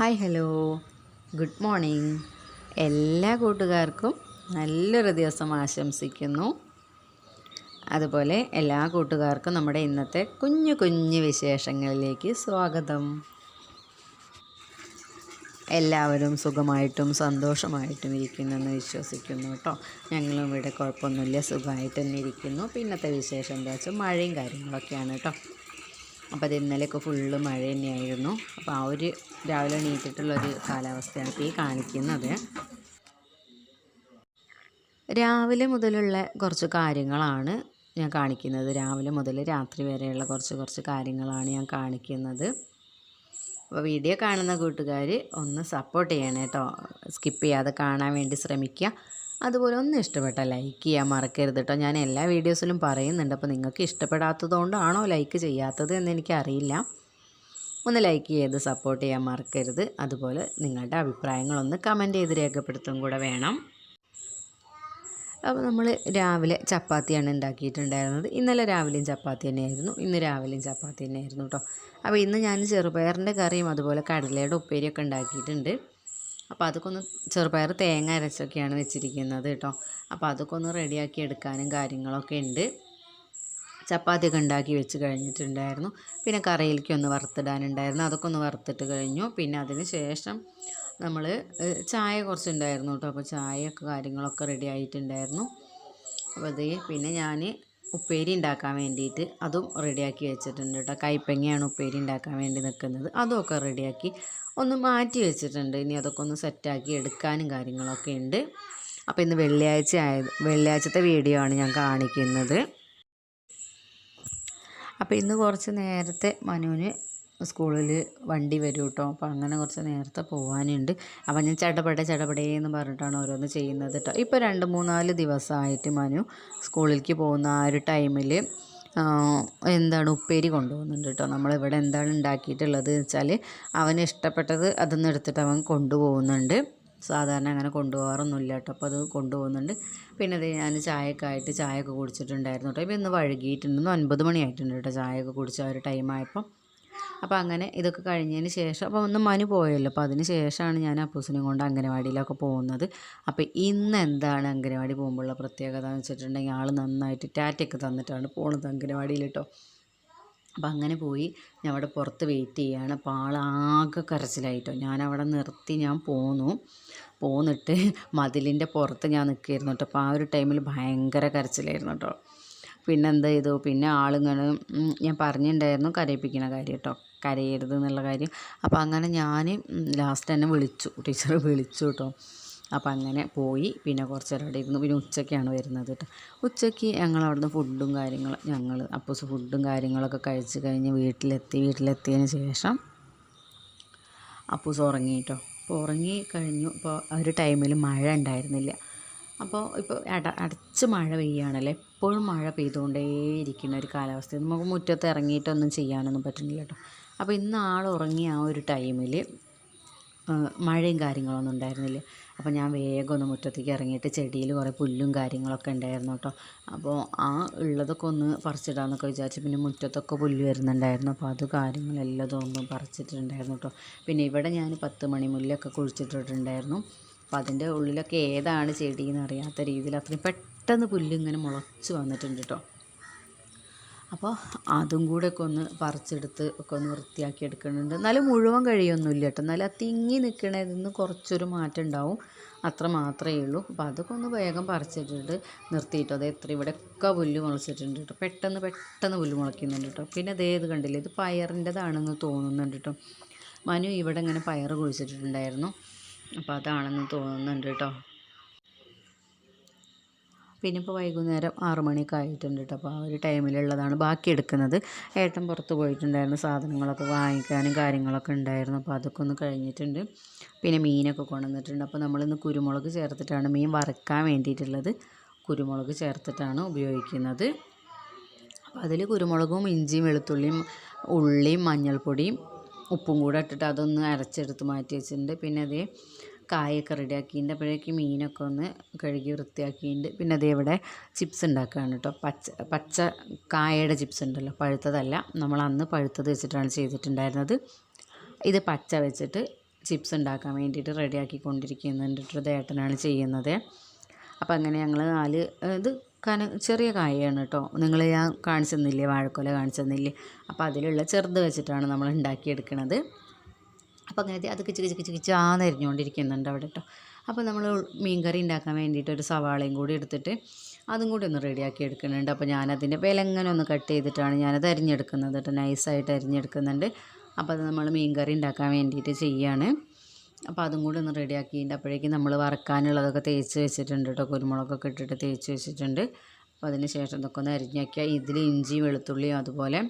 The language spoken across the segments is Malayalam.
Hi hello. Good morning. എല്ലാ കൂട്ടുകാർക്കും നല്ലൊരു ദിവസം ആശംസിക്കുന്നു. അതുപോലെ എല്ലാ കൂട്ടുകാർക്കും നമ്മുടെ ഇന്നത്തെ കുഞ്ഞു കുഞ്ഞു വിശേഷങ്ങളിലേക്ക് സ്വാഗതം. എല്ലാവരും സുഖമായിട്ടും സന്തോഷമായിട്ടും ഇരിക്കുന്നെന്ന് വിശ്വസിക്കുന്നു കേട്ടോ. ഞങ്ങളും ഇവിടെ കുഴപ്പമൊന്നുമില്ല സുഖമായിട്ട് തന്നെ ഇരിക്കുന്നു. പിന്നത്തെ വിശേഷം എന്താ വെച്ചാൽ മഴയും കാര്യങ്ങളൊക്കെയാണ് കേട്ടോ. അപ്പോൾ അത് ഇന്നലെയൊക്കെ ഫുള്ള് മഴ തന്നെയായിരുന്നു. അപ്പോൾ ആ ഒരു രാവിലെ എണീറ്റിട്ടുള്ളൊരു കാലാവസ്ഥയാണ് ഇപ്പോൾ ഈ കാണിക്കുന്നത്. രാവിലെ മുതലുള്ള കുറച്ച് കാര്യങ്ങളാണ് ഞാൻ കാണിക്കുന്നത്. രാവിലെ മുതൽ രാത്രി വരെയുള്ള കുറച്ച് കുറച്ച് കാര്യങ്ങളാണ് ഞാൻ കാണിക്കുന്നത്. അപ്പോൾ വീഡിയോ കാണുന്ന കൂട്ടുകാർ ഒന്ന് സപ്പോർട്ട് ചെയ്യണേ കേട്ടോ സ്കിപ്പ് ചെയ്യാതെ കാണാൻ വേണ്ടി ശ്രമിക്കുക. അതുപോലെ ഒന്ന് ഇഷ്ടപ്പെട്ട ലൈക്ക് ചെയ്യാൻ മറക്കരുത് കേട്ടോ ഞാൻ എല്ലാ വീഡിയോസിലും പറയുന്നുണ്ട്. അപ്പോൾ നിങ്ങൾക്ക് ഇഷ്ടപ്പെടാത്തതുകൊണ്ടാണോ ലൈക്ക് ചെയ്യാത്തത് എന്ന് എനിക്കറിയില്ല. ഒന്ന് ലൈക്ക് ചെയ്ത് സപ്പോർട്ട് ചെയ്യാൻ മറക്കരുത്. അതുപോലെ നിങ്ങളുടെ അഭിപ്രായങ്ങളൊന്ന് കമന്റ് ചെയ്ത് രേഖപ്പെടുത്തും കൂടെ വേണം. അപ്പോൾ നമ്മൾ രാവിലെ ചപ്പാത്തിയാണ് ഉണ്ടാക്കിയിട്ടുണ്ടായിരുന്നത്. ഇന്നലെ രാവിലെയും ചപ്പാത്തി തന്നെയായിരുന്നു. ഇന്ന് രാവിലെയും ചപ്പാത്തി തന്നെയായിരുന്നു കേട്ടോ അപ്പോൾ ഇന്ന് ഞാൻ ചെറുപയറിന്റെ കറിയും അതുപോലെ കടലയുടെ ഉപ്പേരിയൊക്കെ ഉണ്ടാക്കിയിട്ടുണ്ട്. അപ്പോൾ അതൊക്കെ ഒന്ന് ചെറുപയർ തേങ്ങ അരച്ചൊക്കെയാണ് വെച്ചിരിക്കുന്നത് കേട്ടോ. അപ്പോൾ അതൊക്കെ ഒന്ന് റെഡിയാക്കി എടുക്കാനും കാര്യങ്ങളൊക്കെ ഉണ്ട്. ചപ്പാത്തിയൊക്കെ ഉണ്ടാക്കി വെച്ച് കഴിഞ്ഞിട്ടുണ്ടായിരുന്നു. പിന്നെ കറിയിലേക്ക് ഒന്ന് വറുത്തിടാനുണ്ടായിരുന്നു. അതൊക്കെ ഒന്ന് വറുത്തിട്ട് കഴിഞ്ഞു. പിന്നെ അതിന് ശേഷം നമ്മൾ ചായ കുറച്ചുണ്ടായിരുന്നു കേട്ടോ. അപ്പോൾ ചായയൊക്കെ കാര്യങ്ങളൊക്കെ റെഡി ആയിട്ടുണ്ടായിരുന്നു. അപ്പോൾ അതേ പിന്നെ ഞാൻ ഉപ്പേരി ഉണ്ടാക്കാൻ വേണ്ടിയിട്ട് അതും റെഡിയാക്കി വെച്ചിട്ടുണ്ട് കേട്ടോ. കൈപ്പങ്ങയാണ് ഉപ്പേരി ഉണ്ടാക്കാൻ വേണ്ടി നിൽക്കുന്നത്. അതുമൊക്കെ റെഡിയാക്കി ഒന്ന് മാറ്റി വെച്ചിട്ടുണ്ട്. ഇനി അതൊക്കെ ഒന്ന് സെറ്റാക്കി എടുക്കാനും കാര്യങ്ങളൊക്കെ ഉണ്ട്. അപ്പോൾ ഇന്ന് വെള്ളിയാഴ്ച ആയത് വെള്ളിയാഴ്ചത്തെ വീഡിയോ ആണ് ഞാൻ കാണിക്കുന്നത്. അപ്പോൾ ഇന്ന് കുറച്ച് നേരത്തെ മനുവിന് സ്കൂളിൽ വണ്ടി വരും കേട്ടോ അപ്പോൾ അങ്ങനെ കുറച്ച് നേരത്തെ പോകാനുണ്ട് അപ്പോൾ ഞാൻ ചടപടെ ചടപടേ എന്ന് പറഞ്ഞിട്ടാണ് ഓരോന്ന് ചെയ്യുന്നത് കേട്ടോ ഇപ്പോൾ രണ്ട് മൂന്നാൽ ദിവസമായിട്ട് മനു സ്കൂളിലേക്ക് പോകുന്ന ആ ഒരു ടൈമിൽ എന്താണ് ഉപ്പേരി കൊണ്ടുപോകുന്നുണ്ട് കേട്ടോ നമ്മളിവിടെ എന്താണ് ഉണ്ടാക്കിയിട്ടുള്ളത് വെച്ചാൽ അവന് ഇഷ്ടപ്പെട്ടത് അതൊന്നും എടുത്തിട്ട് അവൻ കൊണ്ടുപോകുന്നുണ്ട്. സാധാരണ അങ്ങനെ കൊണ്ടുപോകാറൊന്നുമില്ല കേട്ടോ അപ്പോൾ അത് കൊണ്ടുപോകുന്നുണ്ട്. പിന്നെ അത് ഞാൻ ചായയൊക്കെ ആയിട്ട് ചായയൊക്കെ കുടിച്ചിട്ടുണ്ടായിരുന്നു കേട്ടോ ഇപ്പോൾ ഇന്ന് വഴുകിയിട്ടുണ്ട് ഒൻപത് മണിയായിട്ടുണ്ട് കേട്ടോ ചായയൊക്കെ കുടിച്ച ആ ഒരു ടൈമായപ്പം അപ്പോൾ അങ്ങനെ ഇതൊക്കെ കഴിഞ്ഞതിന് ശേഷം അപ്പോൾ ഒന്ന് മനു പോയല്ലോ. അപ്പോൾ അതിന് ശേഷമാണ് ഞാൻ അപ്പൂസിനെയും കൊണ്ട് അംഗനവാടിയിലൊക്കെ പോകുന്നത്. അപ്പോൾ ഇന്ന് എന്താണ് അംഗനവാടി പോകുമ്പോഴുള്ള പ്രത്യേകത എന്ന് വെച്ചിട്ടുണ്ടെങ്കിൽ ആൾ നന്നായിട്ട് ടാറ്റയൊക്കെ തന്നിട്ടാണ് പോണത് അംഗനവാടിയിൽ കേട്ടോ അപ്പം അങ്ങനെ പോയി ഞാൻ അവിടെ പുറത്ത് വെയിറ്റ് ചെയ്യുകയാണ് അപ്പോൾ ആളാകെ കരച്ചിലായിട്ടോ. ഞാൻ അവിടെ നിർത്തി ഞാൻ പോന്നു. പോന്നിട്ട് മതിലിന്റെ പുറത്ത് ഞാൻ നിൽക്കുകയായിരുന്നു കേട്ടോ അപ്പോൾ ആ ഒരു ടൈമിൽ ഭയങ്കര കരച്ചിലായിരുന്നു കേട്ടോ പിന്നെ എന്ത് ചെയ്തു? പിന്നെ ആളിങ്ങനെ ഞാൻ പറഞ്ഞിട്ടുണ്ടായിരുന്നു കരയിപ്പിക്കുന്ന കാര്യം കേട്ടോ കരയരുത് എന്നുള്ള കാര്യം. അപ്പോൾ അങ്ങനെ ഞാൻ ലാസ്റ്റ് തന്നെ വിളിച്ചു. ടീച്ചർ വിളിച്ചു കേട്ടോ അപ്പോൾ അങ്ങനെ പോയി. പിന്നെ കുറച്ച് നേരം അവിടെ ഇരുന്നു. പിന്നെ ഉച്ചയ്ക്കാണ് വരുന്നത് കേട്ടോ ഉച്ചയ്ക്ക് ഞങ്ങൾ അവിടുന്ന് ഫുഡും കാര്യങ്ങളും ഞങ്ങൾ അപ്പോൾ ഫുഡും കാര്യങ്ങളൊക്കെ കഴിച്ച് കഴിഞ്ഞ് വീട്ടിലെത്തി. വീട്ടിലെത്തിയതിന് ശേഷം അപ്പൂസ് ഉറങ്ങി കേട്ടോ അപ്പോൾ ഉറങ്ങി കഴിഞ്ഞു. ഇപ്പോൾ ഒരു ടൈമിൽ മഴ ഉണ്ടായിരുന്നില്ല അപ്പോൾ ഇപ്പോൾ അട അടച്ച് മഴ പെയ്യുകയാണല്ലേ എപ്പോഴും മഴ പെയ്തുകൊണ്ടേയിരിക്കുന്ന ഒരു കാലാവസ്ഥ. നമുക്ക് മുറ്റത്ത് ഇറങ്ങിയിട്ടൊന്നും ചെയ്യാനൊന്നും പറ്റുന്നില്ല കേട്ടോ അപ്പോൾ ഇന്ന് ആൾ ഉറങ്ങിയ ആ ഒരു ടൈമിൽ മഴയും കാര്യങ്ങളൊന്നും ഉണ്ടായിരുന്നില്ല. അപ്പോൾ ഞാൻ വേഗം ഒന്ന് മുറ്റത്തേക്ക് ഇറങ്ങിയിട്ട് ചെടിയിൽ കുറേ പുല്ലും കാര്യങ്ങളൊക്കെ ഉണ്ടായിരുന്നു കേട്ടോ. അപ്പോൾ ആ ഉള്ളതൊക്കെ ഒന്ന് പറിച്ചിടാമെന്നൊക്കെ വിചാരിച്ചു പിന്നെ മുറ്റത്തൊക്കെ പുല്ല് വരുന്നുണ്ടായിരുന്നു. അപ്പോൾ അത് കാര്യങ്ങളെല്ലാം ഒന്നും പറിച്ചിട്ടുണ്ടായിരുന്നു കേട്ടോ. പിന്നെ ഇവിടെ ഞാൻ പത്ത് മണി മുല്ലൊക്കെ കുഴിച്ചിട്ടിട്ടുണ്ടായിരുന്നു. അപ്പോൾ അതിന്റെ ഉള്ളിലൊക്കെ ഏതാണ് ചെടി എന്ന് അറിയാത്ത രീതിയിൽ അത്രയും പെട്ടെന്ന് പുല്ലിങ്ങനെ മുളച്ച് വന്നിട്ടുണ്ട് കേട്ടോ. അപ്പോൾ അതും കൂടെ ഒക്കെ ഒന്ന് പറിച്ചെടുത്ത് ഒക്കെ ഒന്ന് വൃത്തിയാക്കി എടുക്കുന്നുണ്ട്. എന്നാലും മുഴുവൻ കഴിയൊന്നുമില്ല കേട്ടോ. എന്നാലും ആ തിങ്ങി നിൽക്കണതിൽ നിന്ന് കുറച്ചൊരു മാറ്റം ഉണ്ടാവും. അത്ര മാത്രമേ ഉള്ളൂ. അപ്പോൾ അതൊക്കെ ഒന്ന് വേഗം പറിച്ചിട്ടിട്ട് നിർത്തിയിട്ടോ. അത് എത്ര ഇവിടെ ഇവിടെയൊക്കെ പുല്ല് മുളച്ചിട്ടുണ്ട് കേട്ടോ. പെട്ടെന്ന് പെട്ടെന്ന് പുല്ല് മുളയ്ക്കുന്നുണ്ട് കേട്ടോ. പിന്നെ അതേ ഇത് കണ്ടില്ലേ? ഇത് പയറിന്റെതാണെന്ന് തോന്നുന്നുണ്ട് കേട്ടോ. മനു ഇവിടെ ഇങ്ങനെ പയർ കുഴിച്ചിട്ടുണ്ടായിരുന്നു അപ്പോൾ അതാണെന്ന് തോന്നുന്നുണ്ട് കേട്ടോ. പിന്നെ ഇപ്പോൾ വൈകുന്നേരം ആറു മണിയൊക്കെ ആയിട്ടുണ്ട് കേട്ടോ അപ്പോൾ ആ ഒരു ടൈമിലുള്ളതാണ് ബാക്കി എടുക്കുന്നത്. ഏട്ടൻ പുറത്ത് പോയിട്ടുണ്ടായിരുന്നു. സാധനങ്ങളൊക്കെ വാങ്ങിക്കാനും കാര്യങ്ങളൊക്കെ ഉണ്ടായിരുന്നു. അപ്പോൾ അതൊക്കെ ഒന്ന് കഴിഞ്ഞിട്ടുണ്ട്. പിന്നെ മീനൊക്കെ കൊണ്ടുവന്നിട്ടുണ്ട്. അപ്പോൾ നമ്മളിന്ന് കുരുമുളക് ചേർത്തിട്ടാണ് മീൻ വറക്കാൻ വേണ്ടിയിട്ടുള്ളത്. കുരുമുളക് ചേർത്തിട്ടാണ് ഉപയോഗിക്കുന്നത്. അപ്പോൾ അതിൽ കുരുമുളകും ഇഞ്ചിയും വെളുത്തുള്ളിയും ഉള്ളിയും മഞ്ഞൾപ്പൊടിയും ഉപ്പും കൂടെ ഇട്ടിട്ട് അതൊന്ന് അരച്ചെടുത്ത് മാറ്റി വെച്ചിട്ടുണ്ട്. പിന്നെ അതേ കായൊക്കെ റെഡിയാക്കിയിട്ടുണ്ട് അപ്പോഴേക്കും മീനൊക്കെ ഒന്ന് കഴുകി വൃത്തിയാക്കിയിട്ടുണ്ട് പിന്നെ അതേ ഇവിടെ ചിപ്സ് ഉണ്ടാക്കുകയാണ് കേട്ടോ പച്ച പച്ച കായയുടെ ചിപ്സ് ഉണ്ടല്ലോ പഴുത്തതല്ല. നമ്മൾ അന്ന് പഴുത്തത് വെച്ചിട്ടാണ് ചെയ്തിട്ടുണ്ടായിരുന്നത്. ഇത് പച്ച വെച്ചിട്ട് ചിപ്സ് ഉണ്ടാക്കാൻ വേണ്ടിയിട്ട് റെഡിയാക്കിക്കൊണ്ടിരിക്കുന്നുണ്ട് ഇത് ഏട്ടനാണ് ചെയ്യുന്നത്. അപ്പോൾ അങ്ങനെ ഞങ്ങൾ നാല് ഇത് കന ചെറിയ കായയാണ് കേട്ടോ നിങ്ങൾ ഞാൻ കാണിച്ചു തന്നില്ലേ വാഴക്കൊല കാണിച്ചു തന്നില്ലേ അപ്പോൾ അതിലുള്ള ചെറുത് വെച്ചിട്ടാണ് നമ്മൾ ഉണ്ടാക്കിയെടുക്കുന്നത് അപ്പോൾ അങ്ങനത്തെ അത് കിച്ച് കിച്ച് കിച്ച് കിച്ചാന്ന് അവിടെ കേട്ടോ. അപ്പോൾ നമ്മൾ മീൻകറി ഉണ്ടാക്കാൻ വേണ്ടിയിട്ട് ഒരു സവാളയും കൂടി എടുത്തിട്ട് അതും കൂടി ഒന്ന് റെഡിയാക്കി എടുക്കുന്നുണ്ട്. അപ്പോൾ ഞാനതിന്റെ വിലങ്ങനെ ഒന്ന് കട്ട് ചെയ്തിട്ടാണ് ഞാനത് അരിഞ്ഞെടുക്കുന്നത് കേട്ടോ. നൈസായിട്ട് അരിഞ്ഞെടുക്കുന്നുണ്ട്. അപ്പോൾ അത് നമ്മൾ മീൻകറി ഉണ്ടാക്കാൻ വേണ്ടിയിട്ട് ചെയ്യാണ്. അപ്പോൾ അതും കൂടി ഒന്ന് റെഡിയാക്കിയിട്ട് അപ്പോഴേക്കും നമ്മൾ വറക്കാനുള്ളതൊക്കെ തേച്ച് വെച്ചിട്ടുണ്ട് കേട്ടോ. കുരുമുളകൊക്കെ ഇട്ടിട്ട് തേച്ച് വെച്ചിട്ടുണ്ട്. അപ്പോൾ അതിന് ശേഷം ഇതൊക്കെ ഒന്ന് അരിഞ്ഞാക്കിയാൽ ഇതിൽ ഇഞ്ചി വെളുത്തുള്ളിയും അതുപോലെ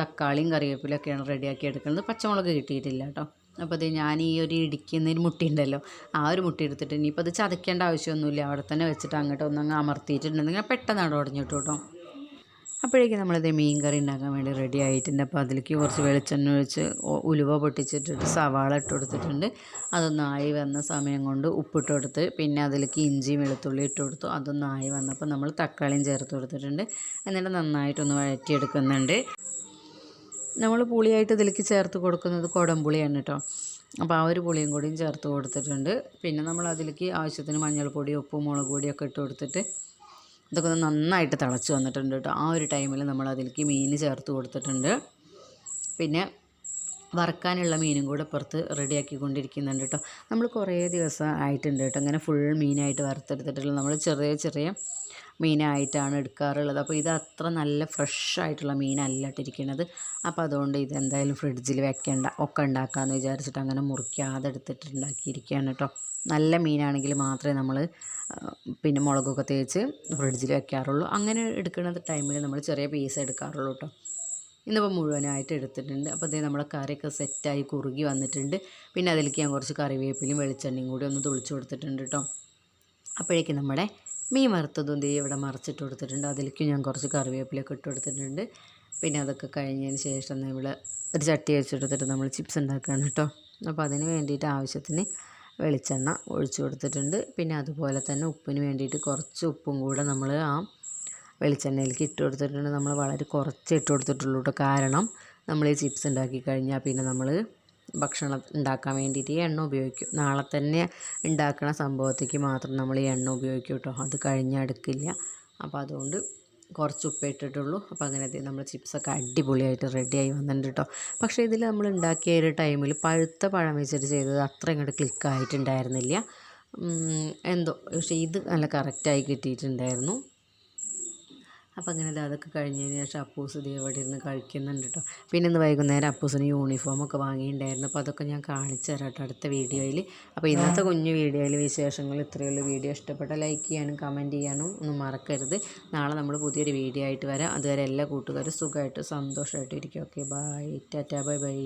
തക്കാളിയും കറിവേപ്പിലൊക്കെയാണ് റെഡിയാക്കി എടുക്കുന്നത്. പച്ചമുളക് കിട്ടിയിട്ടില്ല കേട്ടോ. അപ്പോൾ അത് ഞാൻ ഈ ഒരു ഇടിക്കുന്നതിന് മുട്ടി ഉണ്ടല്ലോ ആ ഒരു മുട്ടി എടുത്തിട്ട് ഇനിയിപ്പോൾ അത് ചതയ്ക്കേണ്ട ആവശ്യമൊന്നുമില്ല. അവിടെ തന്നെ വെച്ചിട്ട് അങ്ങോട്ട് ഒന്നങ്ങ് അമർത്തിയിട്ടുണ്ടെങ്കിൽ പെട്ടെന്ന് അവിടെ ഉടഞ്ഞിട്ടു കേട്ടോ. അപ്പോഴേക്കും നമ്മളിത് മീൻ കറി ഉണ്ടാക്കാൻ വേണ്ടി റെഡി ആയിട്ടുണ്ട്. അപ്പോൾ അതിലേക്ക് കുറച്ച് വെളിച്ചെണ്ണ ഒഴിച്ച് ഉലുവ പൊട്ടിച്ചിട്ടിട്ട് സവാള ഇട്ട് കൊടുത്തിട്ടുണ്ട്. അതൊന്നായി വന്ന സമയം കൊണ്ട് ഉപ്പിട്ട് കൊടുത്ത് പിന്നെ അതിലേക്ക് ഇഞ്ചി വെളുത്തുള്ളി ഇട്ട് കൊടുത്തു. അതൊന്നായി വന്നപ്പോൾ നമ്മൾ തക്കാളിയും ചേർത്ത് കൊടുത്തിട്ടുണ്ട്. എന്നിട്ട് നന്നായിട്ടൊന്ന് വഴറ്റിയെടുക്കുന്നുണ്ട്. നമ്മൾ പുളിയായിട്ട് ഇതിലേക്ക് ചേർത്ത് കൊടുക്കുന്നത് കുടംപുളിയാണ് കേട്ടോ അപ്പോൾ ആ ഒരു പുളിയും കൂടിയും ചേർത്ത് കൊടുത്തിട്ടുണ്ട്. പിന്നെ നമ്മൾ അതിലേക്ക് ആവശ്യത്തിന് മഞ്ഞൾപ്പൊടി ഉപ്പും മുളക് പൊടിയൊക്കെ ഇട്ട് കൊടുത്തിട്ട് ഇതൊക്കെ ഒന്ന് നന്നായിട്ട് തിളച്ച് വന്നിട്ടുണ്ട് കേട്ടോ. ആ ഒരു ടൈമിൽ നമ്മൾ അതിലേക്ക് മീൻ ചേർത്ത് കൊടുത്തിട്ടുണ്ട്. പിന്നെ വറക്കാനുള്ള മീനും കൂടെ പുറത്ത് റെഡിയാക്കി കൊണ്ടിരിക്കുന്നുണ്ട് കേട്ടോ. നമ്മൾ കുറേ ദിവസം ആയിട്ടുണ്ട് കേട്ടോ. അങ്ങനെ ഫുൾ മീനായിട്ട് വറുത്തെടുത്തിട്ടുള്ള നമ്മൾ ചെറിയ ചെറിയ മീനായിട്ടാണ് എടുക്കാറുള്ളത്. അപ്പോൾ ഇത് അത്ര നല്ല ഫ്രഷ് ആയിട്ടുള്ള മീനല്ല ഇട്ടിരിക്കുന്നത് അപ്പോൾ അതുകൊണ്ട് ഇത് എന്തായാലും ഫ്രിഡ്ജിൽ വെക്കേണ്ട ഒക്കെ ഉണ്ടാക്കാമെന്ന് വിചാരിച്ചിട്ട് അങ്ങനെ മുറിക്കാതെ എടുത്തിട്ട് ഉണ്ടാക്കിയിരിക്കുകയാണ് കേട്ടോ. നല്ല മീനാണെങ്കിൽ മാത്രമേ നമ്മൾ പിന്നെ മുളകൊക്കെ തേച്ച് ഫ്രിഡ്ജിൽ വെക്കാറുള്ളൂ. അങ്ങനെ എടുക്കുന്ന ടൈമിൽ നമ്മൾ ചെറിയ പീസ് എടുക്കാറുള്ളൂ കേട്ടോ. ഇന്നിപ്പോൾ മുഴുവനായിട്ട് എടുത്തിട്ടുണ്ട്. അപ്പോൾ അതേ നമ്മളെ കറിയൊക്കെ സെറ്റായി കുറുകി വന്നിട്ടുണ്ട്. പിന്നെ അതിലേക്ക് ഞാൻ കുറച്ച് കറിവേപ്പിലും വെളിച്ചെണ്ണയും കൂടി ഒന്ന് തുളിച്ച് കൊടുത്തിട്ടുണ്ട് കേട്ടോ. അപ്പോഴേക്കും നമ്മുടെ മീൻ വറുത്തതും ദേ ഇവിടെ മറിച്ചിട്ട് കൊടുത്തിട്ടുണ്ട്. അതിലേക്ക് ഞാൻ കുറച്ച് കറിവേപ്പിലൊക്കെ ഇട്ട് കൊടുത്തിട്ടുണ്ട്. പിന്നെ അതൊക്കെ കഴിഞ്ഞതിന് ശേഷം നമ്മൾ ഒരു ചട്ടി വെച്ചെടുത്തിട്ട് നമ്മൾ ചിപ്സ് ഉണ്ടാക്കുകയാണ് കേട്ടോ. അപ്പോൾ അതിന് വേണ്ടിയിട്ട് ആവശ്യത്തിന് വെളിച്ചെണ്ണ ഒഴിച്ചു കൊടുത്തിട്ടുണ്ട്. പിന്നെ അതുപോലെ തന്നെ ഉപ്പിന് വേണ്ടിയിട്ട് കുറച്ച് ഉപ്പും കൂടെ നമ്മൾ ആ വെളിച്ചെണ്ണയിലേക്ക് ഇട്ട് കൊടുത്തിട്ടുണ്ട്. നമ്മൾ വളരെ കുറച്ച് ഇട്ട് കൊടുത്തിട്ടുള്ളൂ കേട്ടോ കാരണം നമ്മൾ ഈ ചിപ്സ് ഉണ്ടാക്കി കഴിഞ്ഞാൽ പിന്നെ നമ്മൾ ഭക്ഷണം ഉണ്ടാക്കാൻ വേണ്ടിയിട്ട് ഈ എണ്ണ ഉപയോഗിക്കും. നാളെ തന്നെ ഉണ്ടാക്കുന്ന സംഭവത്തേക്ക് മാത്രം നമ്മൾ ഈ എണ്ണ ഉപയോഗിക്കും കേട്ടോ അത് കഴിഞ്ഞാൽ എടുക്കില്ല അപ്പോൾ അതുകൊണ്ട് കുറച്ച് ഉപ്പ് ഇട്ടിട്ടുള്ളൂ. അപ്പോൾ അങ്ങനെ നമ്മൾ ചിപ്സൊക്കെ അടിപൊളിയായിട്ട് റെഡിയായി വന്നിട്ടുണ്ട് കേട്ടോ പക്ഷേ ഇതിൽ നമ്മൾ ഉണ്ടാക്കിയ ഒരു ടൈമിൽ പഴുത്ത പഴം വെച്ചിട്ട് ചെയ്തത് അത്ര ഇങ്ങോട്ട് ക്ലിക്കായിട്ടുണ്ടായിരുന്നില്ല എന്തോ പക്ഷേ ഇത് നല്ല കറക്റ്റായി കിട്ടിയിട്ടുണ്ടായിരുന്നു. അപ്പോൾ അങ്ങനെ അതൊക്കെ കഴിഞ്ഞതിന് ശേഷം അപ്പൂസ് ഇത് ഇവിടെ ഇരുന്ന് കഴിക്കുന്നുണ്ട് കേട്ടോ പിന്നെ ഇന്ന് വൈകുന്നേരം അപ്പൂസിന് യൂണിഫോമൊക്കെ വാങ്ങിയിട്ടുണ്ടായിരുന്നു. അപ്പോൾ അതൊക്കെ ഞാൻ കാണിച്ചു തരാം കേട്ടോ അടുത്ത വീഡിയോയിൽ. അപ്പോൾ ഇന്നത്തെ കുഞ്ഞു വീഡിയോയിൽ വിശേഷങ്ങൾ ഇത്രയുള്ള വീഡിയോ ഇഷ്ടപ്പെട്ട ലൈക്ക് ചെയ്യാനും കമന്റ് ചെയ്യാനും ഒന്നും മറക്കരുത്. നാളെ നമ്മൾ പുതിയൊരു വീഡിയോ ആയിട്ട് വരാം. അതുവരെ എല്ലാ കൂട്ടുകാരും സുഖമായിട്ട് സന്തോഷമായിട്ട് ഇരിക്കും okay bye tata bye bye